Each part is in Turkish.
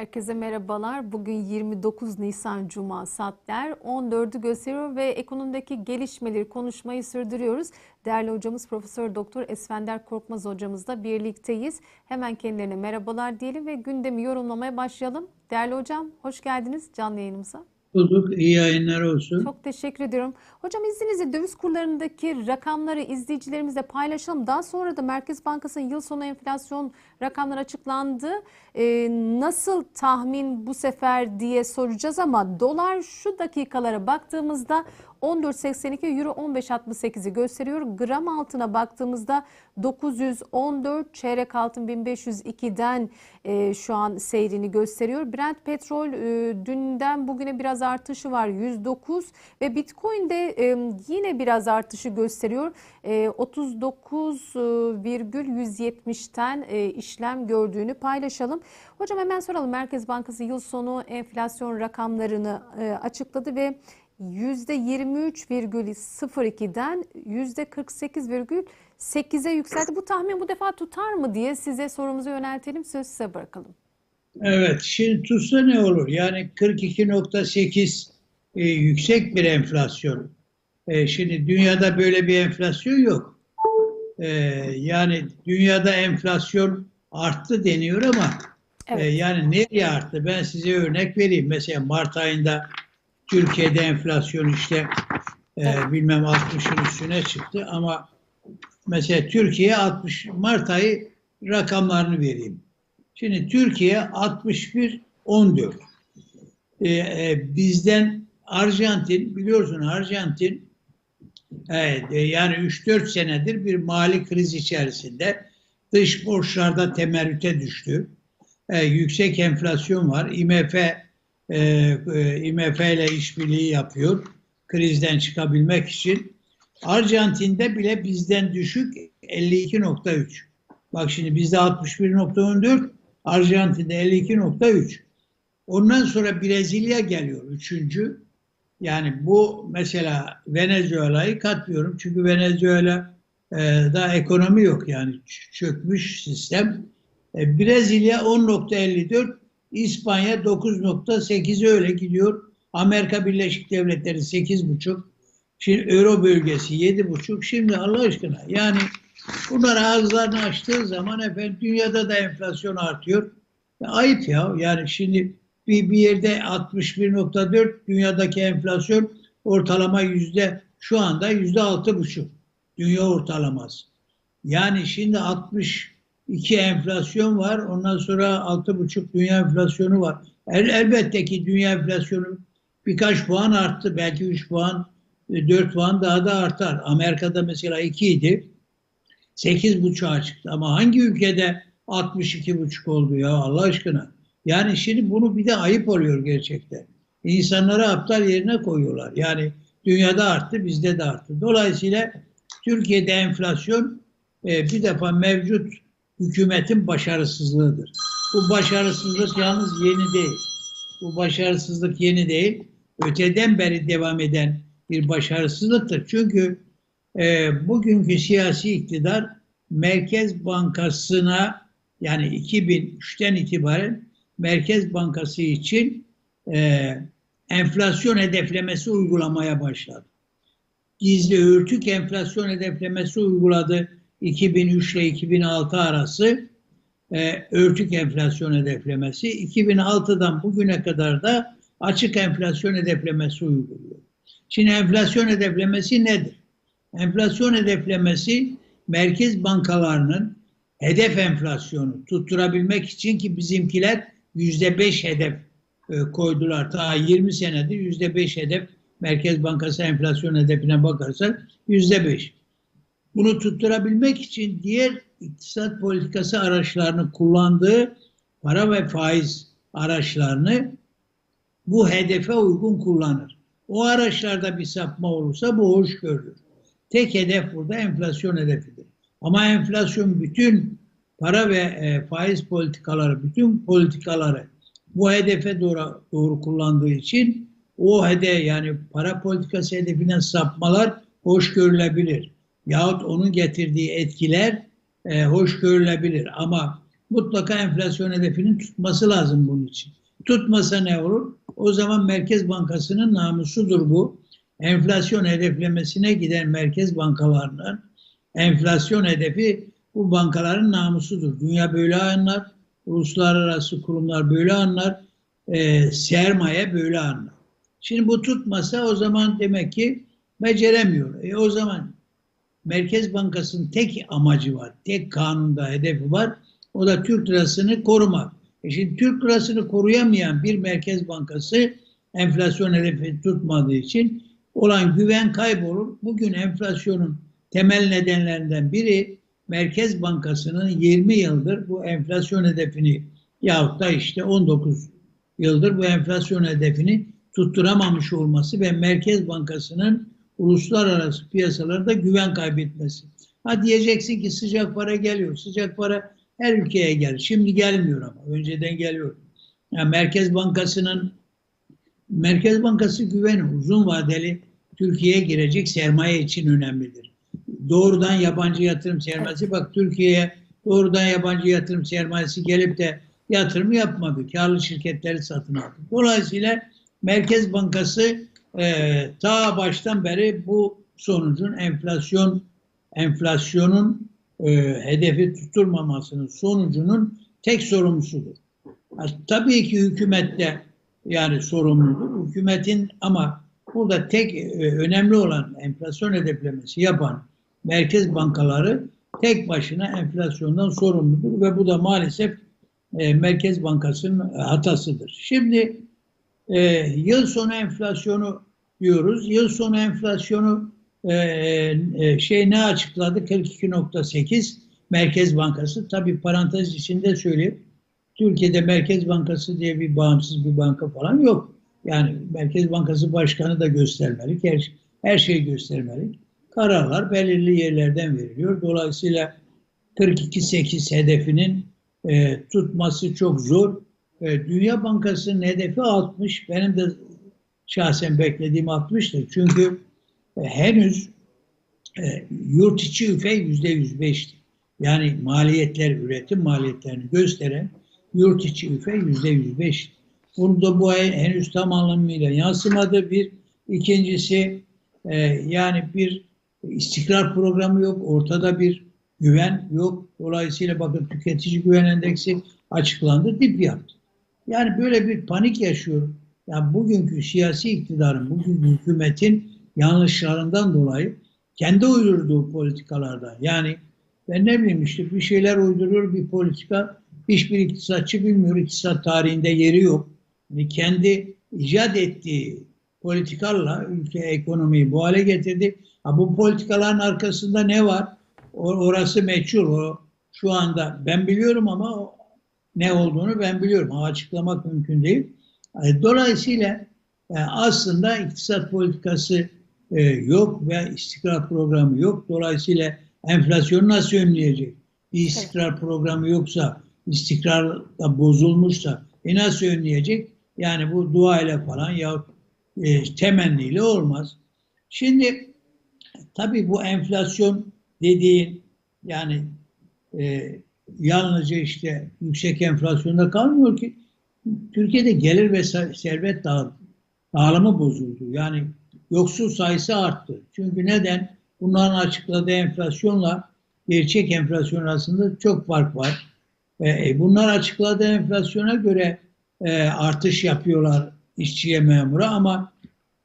Herkese merhabalar. Bugün 29 Nisan Cuma saatler 14'ü gösteriyor ve ekonomideki gelişmeleri konuşmayı sürdürüyoruz. Değerli hocamız Profesör Doktor Esfender Korkmaz hocamızla birlikteyiz. Hemen kendilerine merhabalar diyelim ve gündemi yorumlamaya başlayalım. Değerli hocam hoş geldiniz canlı yayınımıza. Bulduk. İyi yayınlar olsun. Çok teşekkür ediyorum. Hocam izninizle döviz kurlarındaki rakamları izleyicilerimizle paylaşalım. Daha sonra da Merkez Bankası'nın yıl sonu enflasyon rakamları açıklandı. Ee, nasıl tahmin bu sefer diye soracağız ama dolar şu dakikalara baktığımızda 14.82 euro 15.68'i gösteriyor. Gram altına baktığımızda 914 çeyrek altın 1502'den e, şu an seyrini gösteriyor. Brent petrol e, dünden bugüne biraz artışı var 109 ve Bitcoin'de e, yine biraz artışı gösteriyor. E, 39,170'ten e, işlem gördüğünü paylaşalım. Hocam hemen soralım. Merkez Bankası yıl sonu enflasyon rakamlarını e, açıkladı ve %23,02'den %48,8'e yükseldi. Bu tahmin bu defa tutar mı diye size sorumuzu yöneltelim. Söz size bırakalım. Evet, şimdi tutsa ne olur? Yani 42.8 e, yüksek bir enflasyon. E, şimdi dünyada böyle bir enflasyon yok. E, yani dünyada enflasyon arttı deniyor ama Evet. e, yani nereye arttı? Ben size örnek vereyim. Mesela Mart ayında Türkiye'de enflasyon işte e, bilmem 60'ın üstüne çıktı ama mesela Türkiye 60 Mart ayı rakamlarını vereyim. Şimdi Türkiye 61 14. E, e, bizden Arjantin biliyorsun Arjantin evet, yani 3-4 senedir bir mali kriz içerisinde dış borçlarda temerrüte düştü. E, yüksek enflasyon var. IMF IMF ile işbirliği yapıyor krizden çıkabilmek için. Arjantin'de bile bizden düşük 52.3. Bak şimdi bizde 61.14, Arjantin'de 52.3. Ondan sonra Brezilya geliyor üçüncü. Yani bu mesela Venezuela'yı katmıyorum. Çünkü Venezuela e, da ekonomi yok yani çökmüş sistem. E, Brezilya 10.54, İspanya 9.8 öyle gidiyor. Amerika Birleşik Devletleri 8.5. Şimdi Euro bölgesi 7.5. Şimdi Allah aşkına yani bunlar ağızlarını açtığı zaman efendim dünyada da enflasyon artıyor. Ayıp ya. Yani şimdi bir, bir yerde 61.4 dünyadaki enflasyon ortalama yüzde şu anda yüzde altı buçuk. Dünya ortalaması. Yani şimdi 62 enflasyon var. Ondan sonra altı buçuk dünya enflasyonu var. El, elbette ki dünya enflasyonu birkaç puan arttı. Belki 3 puan, 4 puan daha da artar. Amerika'da mesela 2 idi. 8,5'a çıktı. Ama hangi ülkede 62,5 oldu ya Allah aşkına? Yani şimdi bunu bir de ayıp oluyor gerçekten. İnsanları aptal yerine koyuyorlar. Yani dünyada arttı, bizde de arttı. Dolayısıyla Türkiye'de enflasyon e, bir defa mevcut hükümetin başarısızlığıdır. Bu başarısızlık yalnız yeni değil. Bu başarısızlık yeni değil. Öteden beri devam eden bir başarısızlıktır. Çünkü e, bugünkü siyasi iktidar Merkez Bankası'na yani 2003'ten itibaren Merkez Bankası için e, enflasyon hedeflemesi uygulamaya başladı. Gizli örtük enflasyon hedeflemesi uyguladı 2003 ile 2006 arası e, örtük enflasyon hedeflemesi. 2006'dan bugüne kadar da açık enflasyon hedeflemesi uyguluyor. Şimdi enflasyon hedeflemesi nedir? Enflasyon hedeflemesi merkez bankalarının hedef enflasyonu tutturabilmek için ki bizimkiler yüzde beş hedef e, koydular. Ta 20 senedir yüzde beş hedef Merkez Bankası enflasyon hedefine bakarsak yüzde beş. Bunu tutturabilmek için diğer iktisat politikası araçlarını kullandığı para ve faiz araçlarını bu hedefe uygun kullanır. O araçlarda bir sapma olursa bu hoş görülür. Tek hedef burada enflasyon hedefidir. Ama enflasyon bütün para ve e, faiz politikaları, bütün politikaları bu hedefe doğru, doğru kullandığı için o hedef yani para politikası hedefine sapmalar hoş görülebilir. Yahut onun getirdiği etkiler e, hoş görülebilir. Ama mutlaka enflasyon hedefinin tutması lazım bunun için. Tutmasa ne olur? O zaman Merkez Bankası'nın namusudur bu. Enflasyon hedeflemesine giden merkez bankalarının enflasyon hedefi bu bankaların namusudur. Dünya böyle anlar, uluslararası kurumlar böyle anlar, e, sermaye böyle anlar. Şimdi bu tutmasa o zaman demek ki beceremiyor. E o zaman Merkez Bankası'nın tek amacı var, tek kanunda hedefi var. O da Türk lirasını korumak. E şimdi Türk lirasını koruyamayan bir Merkez Bankası enflasyon hedefi tutmadığı için olan güven kaybolur. Bugün enflasyonun temel nedenlerinden biri Merkez Bankası'nın 20 yıldır bu enflasyon hedefini yahut da işte 19 yıldır bu enflasyon hedefini tutturamamış olması ve Merkez Bankası'nın uluslararası piyasalarda güven kaybetmesi. Ha diyeceksin ki sıcak para geliyor. Sıcak para her ülkeye gelir. Şimdi gelmiyor ama. Önceden geliyor. Yani Merkez Bankası'nın Merkez Bankası güveni uzun vadeli Türkiye'ye girecek sermaye için önemlidir. Doğrudan yabancı yatırım sermayesi bak Türkiye'ye doğrudan yabancı yatırım sermayesi gelip de yatırım yapmadı. Karlı şirketleri satın aldı. Dolayısıyla Merkez Bankası e, ta baştan beri bu sonucun enflasyon enflasyonun e, hedefi tutturmamasının sonucunun tek sorumlusudur. Tabii ki hükümette yani sorumludur. Hükümetin ama burada tek e, önemli olan enflasyon hedeflemesi yapan merkez bankaları tek başına enflasyondan sorumludur ve bu da maalesef e, Merkez Bankası'nın hatasıdır. Şimdi e, yıl sonu enflasyonu diyoruz. Yıl sonu enflasyonu e, e, şey ne açıkladı? 42.8 Merkez Bankası. Tabii parantez içinde söyleyeyim. Türkiye'de Merkez Bankası diye bir bağımsız bir banka falan yok. Yani Merkez Bankası Başkanı da göstermelik. Her, her şeyi göstermelik. Kararlar belirli yerlerden veriliyor. Dolayısıyla 42.8 hedefinin e, tutması çok zor. E, Dünya Bankası'nın hedefi 60. Benim de şahsen beklediğim 60'tır. Çünkü e, henüz e, yurt içi üfe %105'ti. Yani maliyetler, üretim maliyetlerini gösteren yurt içi üfe %105. Bunu da bu ay henüz tam anlamıyla yansımadı. Bir, ikincisi yani bir istikrar programı yok. Ortada bir güven yok. Dolayısıyla bakın tüketici güven endeksi açıklandı, dip yaptı. Yani böyle bir panik yaşıyor. Yani bugünkü siyasi iktidarın, bugünkü hükümetin yanlışlarından dolayı kendi uydurduğu politikalardan yani ben ne bileyim işte bir şeyler uyduruyor bir politika hiçbir iktisatçı bilmiyor. İktisat tarihinde yeri yok. Yani kendi icat ettiği politikalarla ülke ekonomiyi bu hale getirdi. Ha, bu politikaların arkasında ne var? Orası meçhul. O şu anda ben biliyorum ama ne olduğunu ben biliyorum. Ama açıklamak mümkün değil. Dolayısıyla aslında iktisat politikası e, yok ve istikrar programı yok. Dolayısıyla enflasyonu nasıl önleyecek? Bir istikrar programı yoksa, istikrar da bozulmuşsa e nasıl önleyecek? Yani bu dua ile falan ya e, temenniyle olmaz. Şimdi tabii bu enflasyon dediğin yani e, yalnızca işte yüksek enflasyonda kalmıyor ki Türkiye'de gelir ve servet dağılımı bozuldu. Yani yoksul sayısı arttı. Çünkü neden? Bunların açıkladığı enflasyonla gerçek enflasyon arasında çok fark var. E, bunlar açıkladığı enflasyona göre e, artış yapıyorlar işçiye memura ama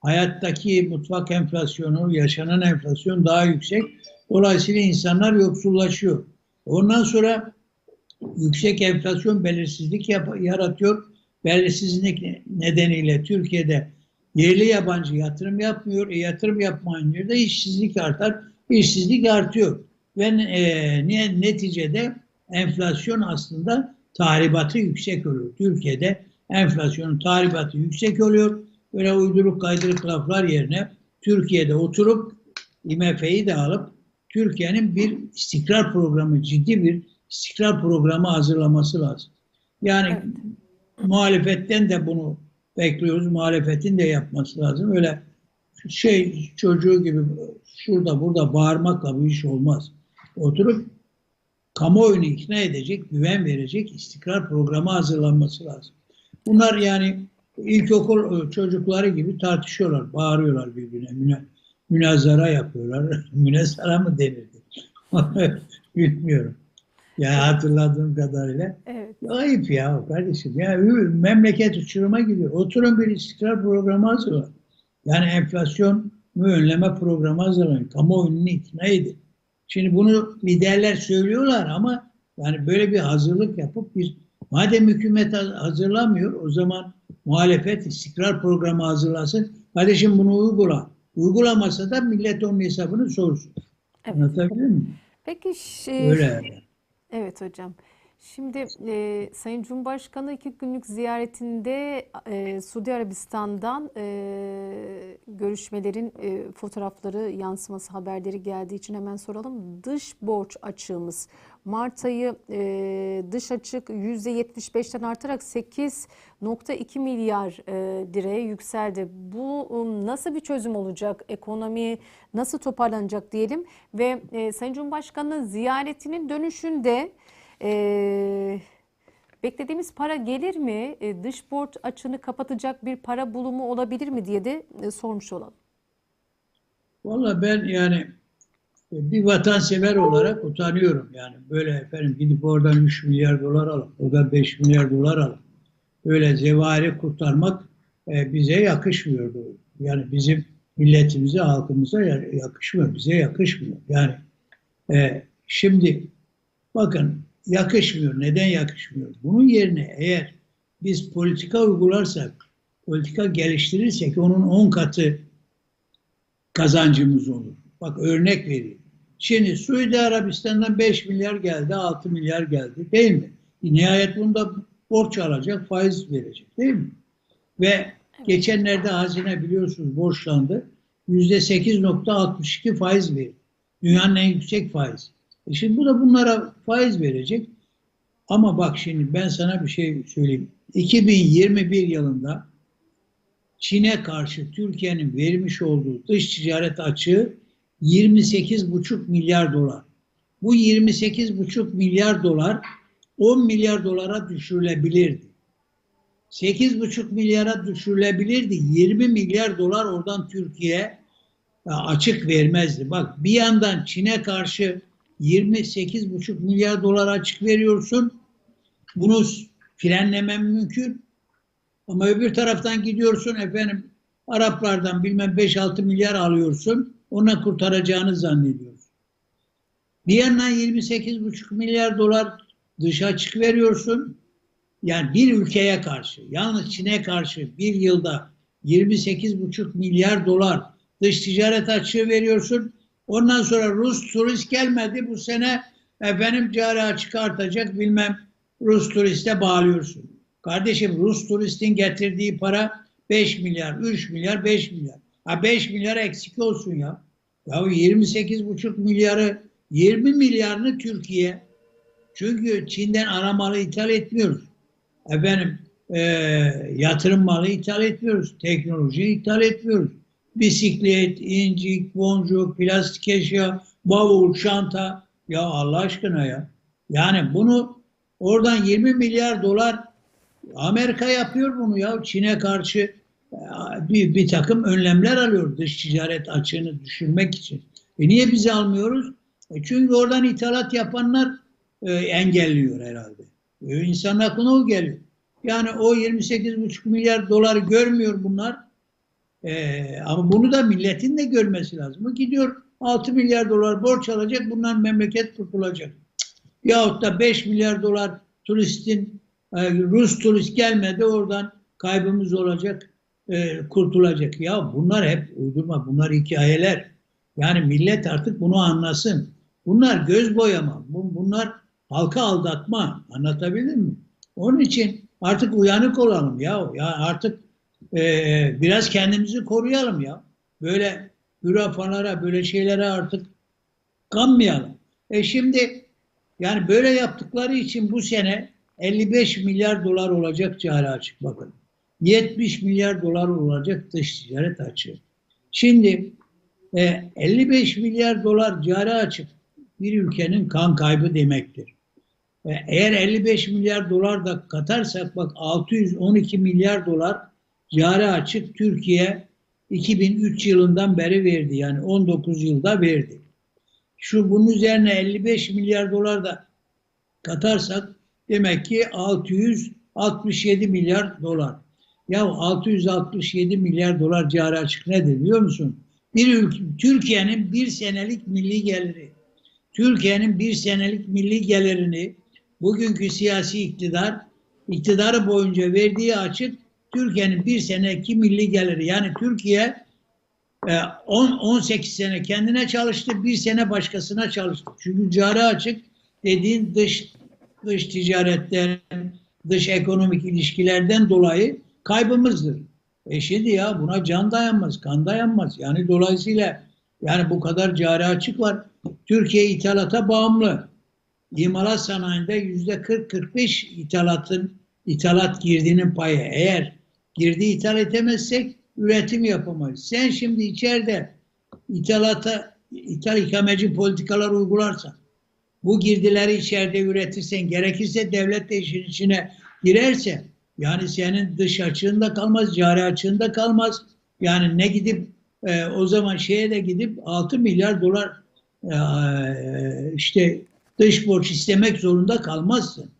hayattaki mutfak enflasyonu, yaşanan enflasyon daha yüksek. Dolayısıyla insanlar yoksullaşıyor. Ondan sonra yüksek enflasyon belirsizlik yaratıyor. Belirsizlik nedeniyle Türkiye'de yerli yabancı yatırım yapmıyor. E, yatırım yapmayın yerde işsizlik artar. İşsizlik artıyor. Ve e, neticede enflasyon aslında tahribatı yüksek oluyor. Türkiye'de enflasyonun tahribatı yüksek oluyor. Böyle uyduruk kaydırık laflar yerine Türkiye'de oturup IMF'yi de alıp Türkiye'nin bir istikrar programı, ciddi bir istikrar programı hazırlaması lazım. Yani evet. muhalefetten de bunu bekliyoruz. Muhalefetin de yapması lazım. Öyle şey çocuğu gibi şurada burada bağırmakla bu iş olmaz. Oturup kamuoyunu ikna edecek, güven verecek istikrar programı hazırlanması lazım. Bunlar yani ilkokul çocukları gibi tartışıyorlar, bağırıyorlar birbirine, münazara yapıyorlar. münazara mı denirdi? Bilmiyorum. Ya hatırladığım kadarıyla. Evet. Ayıp ya kardeşim. Ya memleket uçuruma gidiyor. Oturun bir istikrar programı hazırlayın. Yani enflasyonu önleme programı hazırlayın. Kamuoyunu ikna edin. Şimdi bunu liderler söylüyorlar ama yani böyle bir hazırlık yapıp bir madem hükümet ha- hazırlamıyor o zaman muhalefet istikrar programı hazırlasın. Kardeşim bunu uygula. Uygulamasa da millet onun hesabını sorsun. Evet. Anlatabildim mi? Peki ş- Öyle. Evet hocam. Şimdi e, Sayın Cumhurbaşkanı iki günlük ziyaretinde e, Suudi Arabistan'dan e, görüşmelerin e, fotoğrafları, yansıması, haberleri geldiği için hemen soralım. Dış borç açığımız Mart ayı e, dış açık %75'ten artarak 8.2 milyar e, liraya yükseldi. Bu um, nasıl bir çözüm olacak? Ekonomi nasıl toparlanacak diyelim ve e, Sayın Cumhurbaşkanı'nın ziyaretinin dönüşünde e, beklediğimiz para gelir mi? E, dış borç açığını kapatacak bir para bulumu olabilir mi diye de e, sormuş olalım. Valla ben yani bir vatansever olarak utanıyorum yani böyle efendim gidip oradan 3 milyar dolar alıp oradan 5 milyar dolar alıp böyle zevahiri kurtarmak e, bize yakışmıyor. Yani bizim milletimize, halkımıza ya- yakışmıyor, bize yakışmıyor. Yani e, şimdi bakın yakışmıyor. Neden yakışmıyor? Bunun yerine eğer biz politika uygularsak, politika geliştirirsek onun 10 katı kazancımız olur. Bak örnek vereyim. Şimdi Suudi Arabistan'dan 5 milyar geldi, 6 milyar geldi değil mi? Nihayet bunda borç alacak, faiz verecek değil mi? Ve geçenlerde hazine biliyorsunuz borçlandı. %8.62 faiz verdi. Dünyanın en yüksek faizi. E şimdi bu da bunlara faiz verecek. Ama bak şimdi ben sana bir şey söyleyeyim. 2021 yılında Çin'e karşı Türkiye'nin vermiş olduğu dış ticaret açığı 28,5 milyar dolar. Bu 28,5 milyar dolar 10 milyar dolara düşürülebilirdi. 8,5 milyara düşürülebilirdi. 20 milyar dolar oradan Türkiye açık vermezdi. Bak bir yandan Çin'e karşı 28,5 milyar dolar açık veriyorsun. Bunu frenlemen mümkün. Ama öbür taraftan gidiyorsun efendim Araplardan bilmem 5-6 milyar alıyorsun. Ona kurtaracağını zannediyorsun. Bir yandan 28,5 milyar dolar dış açık veriyorsun. Yani bir ülkeye karşı, yalnız Çin'e karşı bir yılda 28,5 milyar dolar dış ticaret açığı veriyorsun. Ondan sonra Rus turist gelmedi. Bu sene efendim cari açık artacak bilmem Rus turiste bağlıyorsun. Kardeşim Rus turistin getirdiği para 5 milyar, 3 milyar, 5 milyar. Ha 5 milyar eksik olsun ya. Ya 28,5 milyarı 20 milyarını Türkiye çünkü Çin'den ara malı ithal etmiyoruz. Efendim e, yatırım malı ithal etmiyoruz. Teknoloji ithal etmiyoruz. Bisiklet, incik, boncuk, plastik eşya, bavul, çanta. Ya Allah aşkına ya. Yani bunu oradan 20 milyar dolar Amerika yapıyor bunu ya. Çin'e karşı bir, bir takım önlemler alıyor dış ticaret açığını düşürmek için. E niye biz almıyoruz? E çünkü oradan ithalat yapanlar e, engelliyor herhalde. E, insanın aklına o geliyor. Yani o 28,5 milyar doları görmüyor bunlar. E, ama bunu da milletin de görmesi lazım. Gidiyor 6 milyar dolar borç alacak, bundan memleket kurtulacak. Yahut da 5 milyar dolar turistin e, Rus turist gelmedi oradan kaybımız olacak, e, kurtulacak. Ya bunlar hep uydurma, bunlar hikayeler. Yani millet artık bunu anlasın. Bunlar göz boyama, bu- bunlar halka aldatma. Anlatabildim mi? Onun için artık uyanık olalım ya. Ya artık e, biraz kendimizi koruyalım ya. Böyle hürafalara, böyle şeylere artık kanmayalım. E şimdi yani böyle yaptıkları için bu sene 55 milyar dolar olacak cari açık bakın. 70 milyar dolar olacak dış ticaret açığı. Şimdi e, 55 milyar dolar cari açık bir ülkenin kan kaybı demektir. E, Eğer 55 milyar dolar da katarsak bak 612 milyar dolar cari açık Türkiye 2003 yılından beri verdi. Yani 19 yılda verdi. Şu bunun üzerine 55 milyar dolar da katarsak demek ki 667 milyar dolar. Ya 667 milyar dolar cari açık nedir biliyor musun? Bir Türkiye'nin bir senelik milli geliri. Türkiye'nin bir senelik milli gelirini bugünkü siyasi iktidar iktidarı boyunca verdiği açık Türkiye'nin bir seneki milli geliri. Yani Türkiye e, 10 18 sene kendine çalıştı, bir sene başkasına çalıştı. Çünkü cari açık dediğin dış dış ticaretten, dış ekonomik ilişkilerden dolayı kaybımızdır. E ya buna can dayanmaz, kan dayanmaz. Yani dolayısıyla yani bu kadar cari açık var. Türkiye ithalata bağımlı. İmalat sanayinde yüzde 40-45 ithalatın ithalat girdinin payı. Eğer girdi ithal edemezsek üretim yapamayız. Sen şimdi içeride ithalata ithal ikameci politikalar uygularsan bu girdileri içeride üretirsen gerekirse devlet de işin içine girerse yani senin dış açığında kalmaz, cari açığında kalmaz. Yani ne gidip e, o zaman şeye de gidip 6 milyar dolar e, işte dış borç istemek zorunda kalmazsın.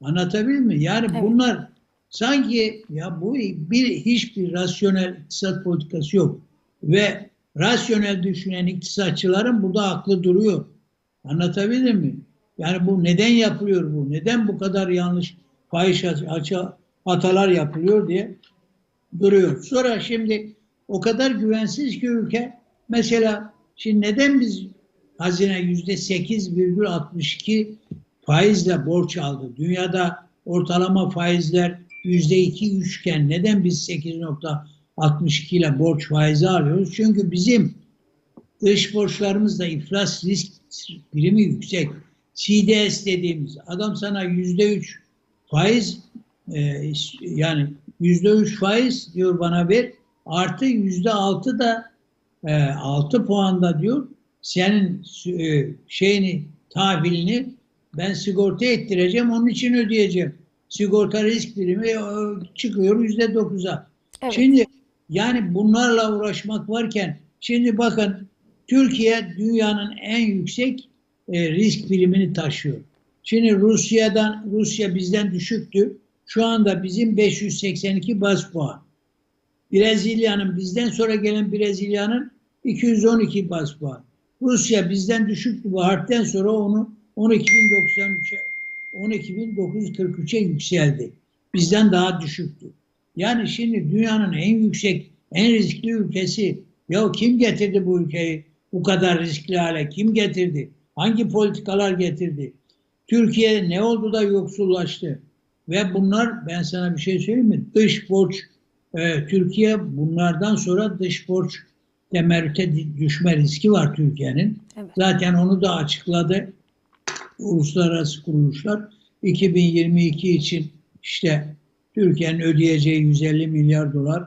Anlatabildim mi? Yani Evet. bunlar sanki ya bu bir hiçbir rasyonel iktisat politikası yok ve rasyonel düşünen iktisatçıların burada aklı duruyor. Anlatabildim mi? Yani bu neden yapılıyor bu? Neden bu kadar yanlış fahiş açı, hatalar yapılıyor diye duruyor. Sonra şimdi o kadar güvensiz ki ülke mesela şimdi neden biz hazine yüzde 8,62 faizle borç aldı? Dünyada ortalama faizler yüzde 2-3 iken neden biz 8.62 ile borç faizi alıyoruz? Çünkü bizim dış borçlarımızda iflas risk birimi yüksek. CDS dediğimiz adam sana yüzde üç faiz e, yani yüzde üç faiz diyor bana ver artı yüzde altı da e, altı puanda diyor senin e, şeyini tahvilini ben sigorta ettireceğim onun için ödeyeceğim. Sigorta risk birimi e, çıkıyor yüzde dokuza. Evet. Şimdi yani bunlarla uğraşmak varken şimdi bakın Türkiye dünyanın en yüksek e, risk primini taşıyor. Şimdi Rusya'dan Rusya bizden düşüktü. Şu anda bizim 582 bas puan. Brezilya'nın bizden sonra gelen Brezilya'nın 212 bas puan. Rusya bizden düşüktü bu harpten sonra onu 12.093'e 12.943'e yükseldi. Bizden daha düşüktü. Yani şimdi dünyanın en yüksek, en riskli ülkesi ya kim getirdi bu ülkeyi bu kadar riskli hale? Kim getirdi? Hangi politikalar getirdi? Türkiye ne oldu da yoksullaştı? Ve bunlar ben sana bir şey söyleyeyim mi? Dış borç e, Türkiye bunlardan sonra dış borç temerrüte düşme riski var Türkiye'nin. Evet. Zaten onu da açıkladı uluslararası kuruluşlar. 2022 için işte Türkiye'nin ödeyeceği 150 milyar dolar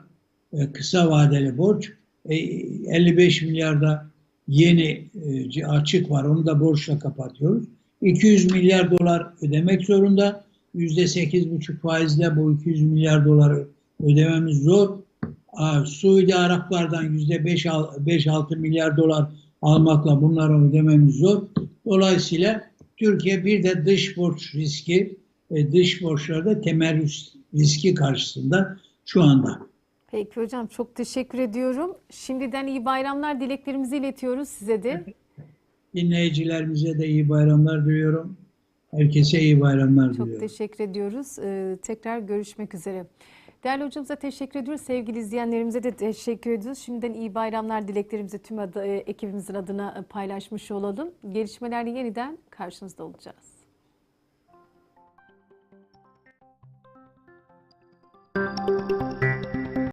e, kısa vadeli borç. E, 55 milyarda yeni e, açık var. Onu da borçla kapatıyoruz. 200 milyar dolar ödemek zorunda. %8,5 faizle bu 200 milyar doları ödememiz zor. Aa, Suudi Araplardan %5-6 milyar dolar almakla bunları ödememiz zor. Dolayısıyla Türkiye bir de dış borç riski, e, dış borçlarda temerrüt riski karşısında şu anda. Peki hocam çok teşekkür ediyorum. Şimdiden iyi bayramlar dileklerimizi iletiyoruz size de. Dinleyicilerimize de iyi bayramlar diliyorum. Herkese iyi bayramlar Çok diliyorum. teşekkür ediyoruz. Ee, tekrar görüşmek üzere. Değerli hocamıza teşekkür ediyoruz. Sevgili izleyenlerimize de teşekkür ediyoruz. Şimdiden iyi bayramlar dileklerimizi tüm adı, e, ekibimizin adına e, paylaşmış olalım. Gelişmelerle yeniden karşınızda olacağız.